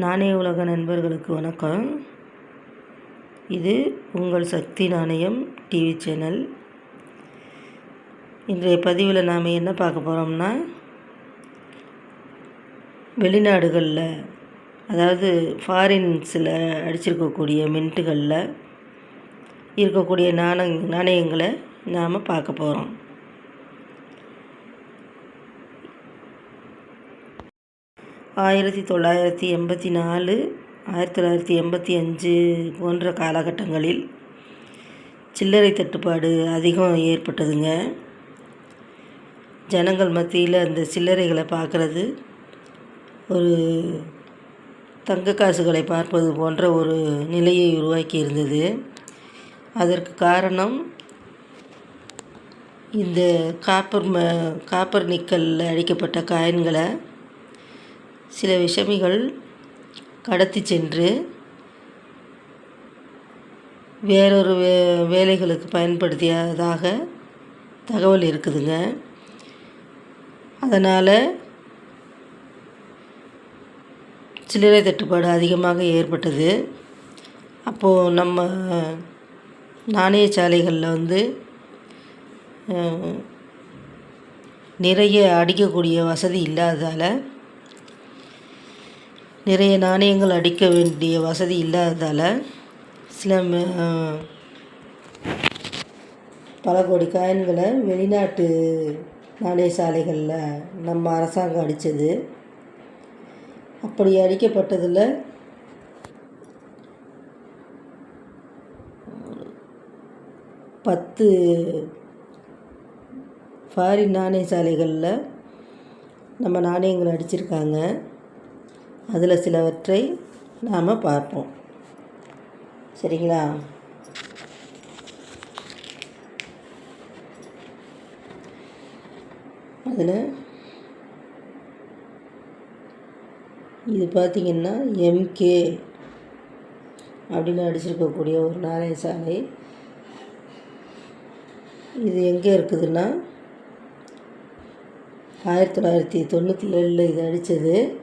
நாணய உலக நண்பர்களுக்கு வணக்கம். இது உங்கள் சக்தி நாணயம் டிவி சேனல். இன்றைய பதிவில் நாம் என்ன பார்க்க போகிறோம்னா வெளிநாடுகளில் அதாவது ஃபாரின்ஸில் அடிச்சிருக்கக்கூடிய மின்ட்டுகளில் இருக்கக்கூடிய நாண நாணயங்களை நாம் பார்க்க போகிறோம் ஆயிரத்தி தொள்ளாயிரத்தி எண்பத்தி நாலு ஆயிரத்தி தொள்ளாயிரத்தி எண்பத்தி அஞ்சு போன்ற காலகட்டங்களில் சில்லறை தட்டுப்பாடு அதிகம் ஏற்பட்டதுங்க. ஜனங்கள் மத்தியில் அந்த சில்லறைகளை பார்க்குறது ஒரு தங்க காசுகளை பார்ப்பது போன்ற ஒரு நிலையை உருவாக்கி இருந்தது. அதற்கு காரணம் இந்த காப்பர் ம காப்பர் நிக்கலில் அடிக்கப்பட்ட காயின்களை சில விஷமிகள் கடத்தி சென்று வேறொரு வே வேலைகளுக்கு பயன்படுத்தியதாக தகவல் இருக்குதுங்க. அதனால் சில்லறை தட்டுப்பாடு அதிகமாக ஏற்பட்டது. அப்போது நம்ம நாணய சாலைகளில் வந்து நிறைய அடிக்கக்கூடிய வசதி இல்லாததால் நிறைய நாணயங்கள் அடிக்க வேண்டிய வசதி இல்லாததால் சில பல கோடி காயின்களை வெளிநாட்டு நாணய சாலைகளில் நம்ம அரசாங்கம் அடித்தது அப்படி அடிக்கப்பட்டதில் பத்து ஃபாரின் நாணய சாலைகளில் நம்ம நாணயங்கள் அடிச்சிருக்காங்க. அதில் சிலவற்றை நாம் பார்ப்போம். சரிங்களா? அதில் இது பார்த்திங்கன்னா எம்கே அப்படின்னு அடிச்சிருக்கக்கூடிய ஒரு நாணய சாலை. இது எங்கே இருக்குதுன்னா ஆயிரத்தி தொள்ளாயிரத்தி தொண்ணூற்றி ஏழில் இது அடித்தது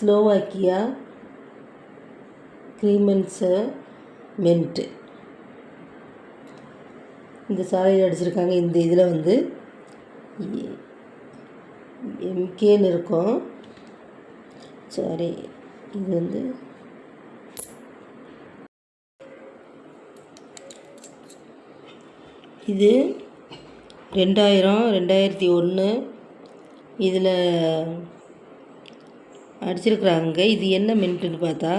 ஸ்லோவாக்கியா? க்ரீமென்ஸ மென்ட்டு. இந்த சாலையில் அடிச்சிருக்காங்க இந்த இதில் வந்து எம்கேன்னு இருக்கும். சாரி இது வந்து இது ரெண்டாயிரம் ரெண்டாயிரத்தி ஒன்று இதில் அடிச்சிருக்கிறாங்க. இது என்ன மின்ட்டுன்னு பார்த்தா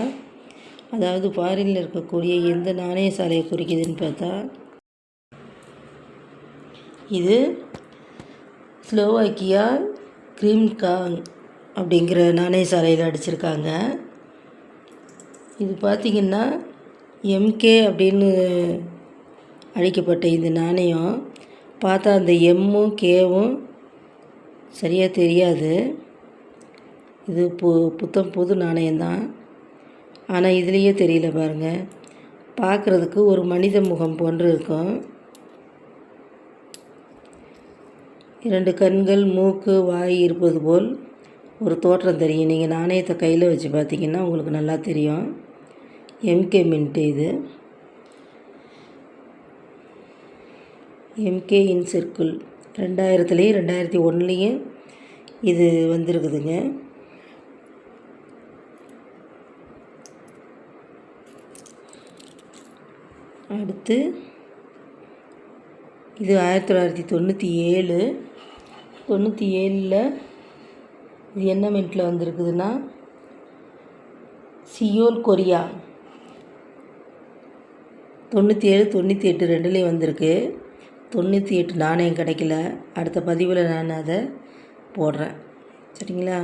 அதாவது ஃபாரினில் இருக்கக்கூடிய எந்த நாணய சாலையை குறிக்குதுன்னு பார்த்தா இது ஸ்லோவாக்கியா கிரீம்காங் அப்படிங்கிற நாணய சாலையில் அடிச்சிருக்காங்க. இது பார்த்திங்கன்னா எம்கே அப்படின்னு அழைக்கப்பட்ட இந்த நாணயம். பார்த்தா அந்த எம்மும் கேவும் சரியாக தெரியாது. இது பு புத்தம் புது நாணயம்தான் ஆனால் இதுலேயே தெரியல பாருங்கள் பார்க்குறதுக்கு ஒரு மனித முகம் போன்று இருக்கும். இரண்டு கண்கள் மூக்கு வாய் இருப்பது போல் ஒரு தோற்றம் தெரியும். நீங்கள் நாணயத்தை கையில் வச்சு பார்த்தீங்கன்னா உங்களுக்கு நல்லா தெரியும். எம்கே மின்ட்டு இது. எம்கே இன் சர்க்கிள் ரெண்டாயிரத்துலேயும் ரெண்டாயிரத்தி ஒன்றுலேயும் இது வந்திருக்குதுங்க. அடுத்து இது ஆயிரத்தி தொள்ளாயிரத்தி தொண்ணூற்றி ஏழு. தொண்ணூற்றி ஏழில் இது என்ன மின்ட்டில் வந்திருக்குதுன்னா சியோல் கொரியா. தொண்ணூற்றி ஏழு தொண்ணூற்றி எட்டு ரெண்டுலேயும் வந்திருக்கு. தொண்ணூற்றி எட்டு நாணயம் கிடைக்கல அடுத்த பதிவில் நான் அதை போடுறேன். சரிங்களா?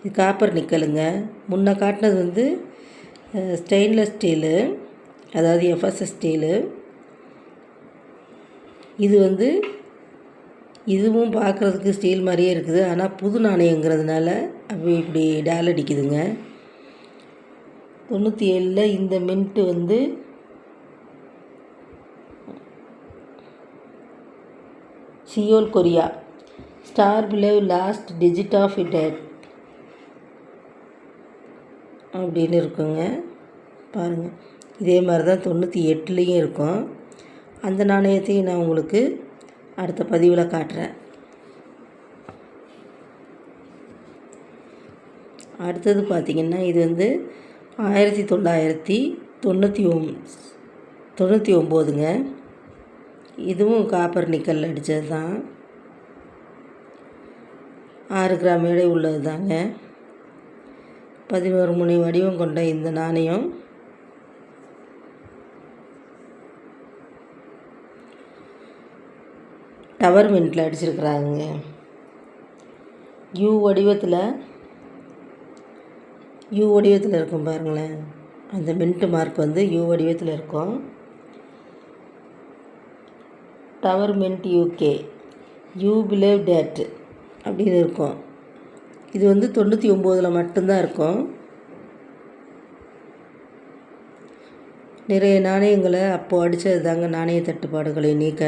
இது காப்பர் நிக்கலுங்க. முன்ன காட்டினது வந்து ஸ்டெயின்லெஸ் ஸ்டீலு அதாவது எஃப்எஸ்எஸ் ஸ்டீலு இது வந்து இதுவும் பார்க்குறதுக்கு ஸ்டீல் மாதிரியே இருக்குது. ஆனால் புது நாணயங்கிறதுனால அப்படி இப்படி டேல் அடிக்குதுங்க. தொண்ணூற்றி ஏழில் இந்த மின்ட்டு வந்து Seoul Korea star below last digit of it அப்படின்னு இருக்குங்க. பாருங்கள் இதே மாதிரி தான் தொண்ணூற்றி எட்டுலேயும் இருக்கும். அந்த நாணயத்தையும் நான் உங்களுக்கு அடுத்த பதிவில் காட்டுறேன். அடுத்தது பார்த்திங்கன்னா இது வந்து ஆயிரத்தி தொள்ளாயிரத்தி தொண்ணூற்றி ஒம் தொண்ணூற்றி ஒம்போதுங்க இதுவும் காப்பர் நிக்கல் அடித்தது தான் ஆறு கிராம் எடை உள்ளது தாங்க பதினோரு முனை வடிவம் கொண்ட இந்த நாணயம். டவர் மின்ட்டில் அடிச்சிருக்கிறாங்க. யூ வடிவத்தில் யூ வடிவத்தில் இருக்கும் பாருங்களேன். அந்த மின்ட்டு மார்க் வந்து யூ வடிவத்தில் இருக்கும். Tower mint UK U below date அப்படின்னு இருக்கும். இது வந்து தொண்ணூற்றி ஒம்போதில் மட்டும்தான் இருக்கும். நிறைய நாணயங்களை அப்போது அடித்தது தாங்க நாணய தட்டுப்பாடுகளை நீக்க.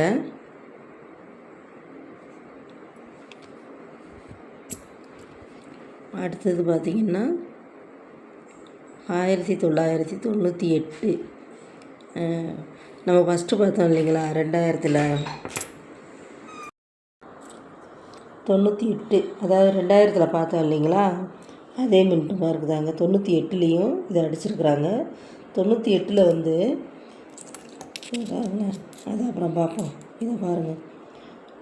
அடுத்தது பார்த்திங்கன்னா ஆயிரத்தி தொள்ளாயிரத்தி தொண்ணூற்றி எட்டு. நம்ம ஃபஸ்ட்டு பார்த்தோம் இல்லைங்களா? ரெண்டாயிரத்தில் தொண்ணூற்றி எட்டு. அதாவது ரெண்டாயிரத்தில் பார்த்தோம் இல்லைங்களா? அதே மின்ட்டு மார்க் தாங்க. தொண்ணூற்றி எட்டுலேயும் இதை அடிச்சிருக்கிறாங்க. தொண்ணூற்றி எட்டில் வந்து அதை அப்புறம் பார்ப்போம். இதை பாருங்கள்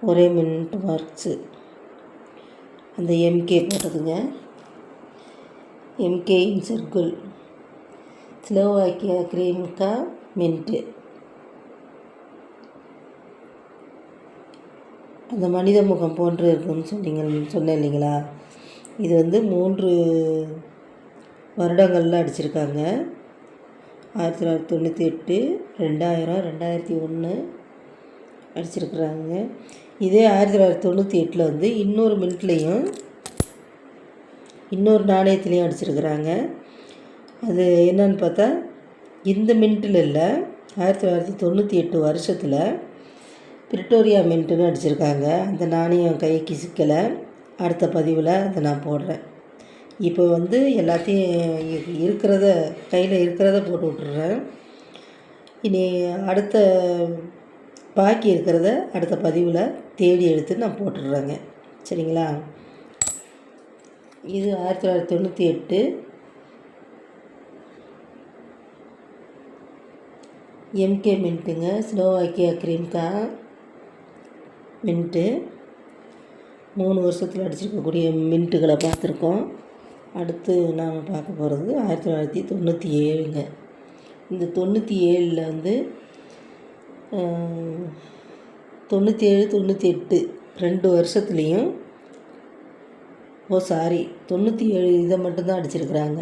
ஒரே மின்ட்டு மார்க்ஸு அந்த MK போட்டதுங்க. M K in circle Slovakia கிரீம்கா mint அந்த மனித முகம் போன்று இருக்குன்னு சொன்னீங்க சொன்னேன் இல்லைங்களா? இது வந்து மூன்று வருடங்களில் அடிச்சிருக்காங்க. ஆயிரத்தி தொள்ளாயிரத்தி தொண்ணூற்றி எட்டு ரெண்டாயிரம் ரெண்டாயிரத்தி ஒன்று அடிச்சிருக்கிறாங்க. இதே ஆயிரத்தி தொள்ளாயிரத்தி தொண்ணூற்றி எட்டில் வந்து இன்னொரு மின்ட்லேயும் இன்னொரு நாணயத்துலேயும் அடிச்சிருக்கிறாங்க. அது என்னன்னு பார்த்தா இந்த மின்ட்டில் இல்லை ஆயிரத்தி தொள்ளாயிரத்தி தொண்ணூற்றி எட்டு வருஷத்தில் பிரிட்டோரியா மின்ட்டுன்னு அடிச்சிருக்காங்க. அந்த நாணயம் கைக்கு சிக்கலை அடுத்த பதிவில் அதை நான் போடுறேன். இப்போ வந்து எல்லாத்தையும் இருக்கிறத கையில் இருக்கிறத போட்டு விட்டுறேன். இனி அடுத்த பாக்கி இருக்கிறத அடுத்த பதிவில் தேடி எடுத்து நான் போட்டுடுறேங்க. சரிங்களா? இது ஆயிரத்தி தொள்ளாயிரத்தி தொண்ணூற்றி எட்டு. எம்கே மின்ட்டுங்க ஸ்லோவாக்கியா கிரீம்கா மின்ட்டு மூணு வருஷத்தில் அடிச்சிருக்கக்கூடிய மின்ட்டுகளை பார்த்துருக்கோம். அடுத்து நாம் பார்க்க போகிறது ஆயிரத்தி தொள்ளாயிரத்தி தொண்ணூற்றி ஏழுங்க. இந்த தொண்ணூற்றி ஏழில் வந்து தொண்ணூற்றி ஏழு தொண்ணூற்றி எட்டு ரெண்டு வருஷத்துலேயும் ஓ சாரி தொண்ணூற்றி ஏழு இதை மட்டும்தான் அடிச்சிருக்கிறாங்க.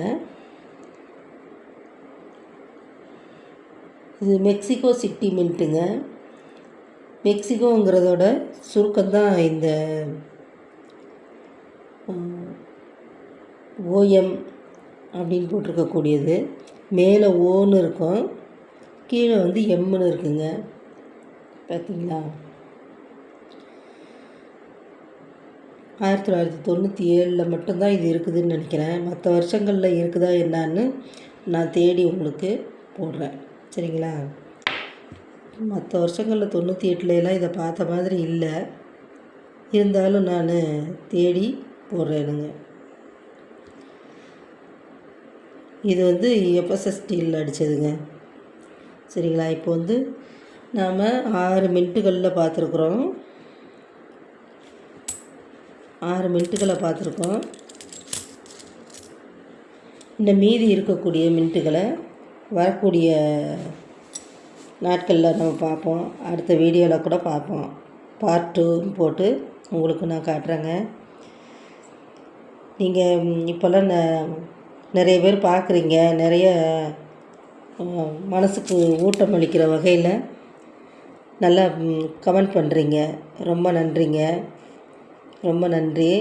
இது மெக்சிகோ சிட்டி மின்ட்டுங்க. மெக்சிகோங்கிறதோட சுருக்கம்தான் இந்த ஓஎம் அப்படின்னு போட்டிருக்கக்கூடியது. மேலே ஓன்னு இருக்கும். கீழே வந்து எம்முன்னு இருக்குங்க. பார்த்தீங்களா? ஆயிரத்தி தொள்ளாயிரத்தி தொண்ணூற்றி ஏழில் மட்டும்தான் இது இருக்குதுன்னு நினைக்கிறேன். மற்ற வருஷங்களில் இருக்குதா என்னான்னு நான் தேடி உங்களுக்கு போடுறேன். சரிங்களா? மற்ற வருஷங்களில் தொண்ணூற்றி எட்டுலலாம் இதை பார்த்த மாதிரி இல்லை. இருந்தாலும் நான் தேடி போடுறேனுங்க. இது வந்து எஃப்எஸ்எஸ் ஸ்டீலில் அடித்ததுங்க சரிங்களா? இப்போ வந்து நாம் ஆறு மினிட்டுகளில் பார்த்துருக்குறோம். ஆறு மினிட்டுகளை பார்த்துருக்கோம். இந்த மீதி இருக்கக்கூடிய மின்ட்டுகளை வரக்கூடிய நாட்களில் நம்ம பார்ப்போம். அடுத்த வீடியோவில் கூட பார்ப்போம். பார்ட் டூன்னு போட்டு உங்களுக்கு நான் காட்டுறேங்க. நீங்கள் இப்போல்லாம் ந நிறைய பேர் பார்க்குறீங்க. நிறைய மனசுக்கு ஊட்டம் அளிக்கிற வகையில் நல்லா கமெண்ட் பண்ணுறீங்க ரொம்ப நன்றிங்க. ரொம்ப நன்றி.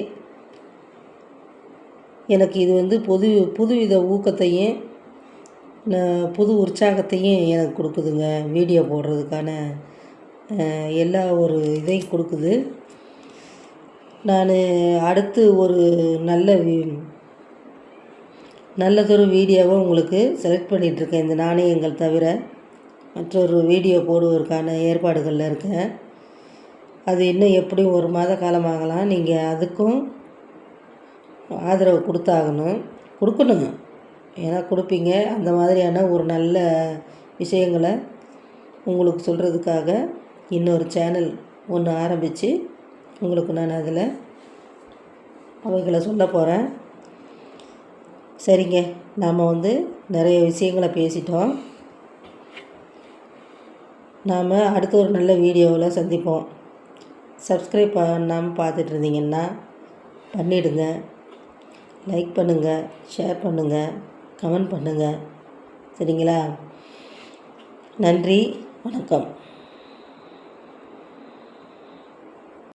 எனக்கு இது வந்து புது புதுவித ஊக்கத்தையும் புது உற்சாகத்தையும் எனக்கு கொடுக்குதுங்க வீடியோ போடுறதுக்கான எல்லா ஒரு இதையும் கொடுக்குது. நான் அடுத்து ஒரு நல்ல நல்லதொரு வீடியோவை உங்களுக்கு செலக்ட் பண்ணிகிட்ருக்கேன் இந்த நாணயங்கள் தவிர மற்றொரு வீடியோ போடுவதற்கான ஏற்பாடுகளில் இருக்கேன் அது இன்னும் எப்படியும் ஒரு மாத காலமாகலாம். நீங்கள் அதுக்கும் ஆதரவு கொடுத்தாகணும். கொடுக்கணுங்க. ஏன்னா கொடுப்பீங்க. அந்த மாதிரியான ஒரு நல்ல விஷயங்களை உங்களுக்கு சொல்கிறதுக்காக இன்னொரு சேனல் ஒன்று ஆரம்பித்து உங்களுக்கு நான் அதில் அவைகளை சொல்ல போகிறேன் சரிங்க. நாம் வந்து நிறைய விஷயங்களை பேசிட்டோம். நாம் அடுத்த ஒரு நல்ல வீடியோவில் சந்திப்போம். சப்ஸ்கிரைப் பண்ணாமல் பார்த்துட்டு இருந்தீங்கன்னா பண்ணிவிடுங்க லைக் பண்ணுங்கள் ஷேர் பண்ணுங்கள் கமெண்ட் பண்ணுங்கள் சரிங்களா? நன்றி வணக்கம்.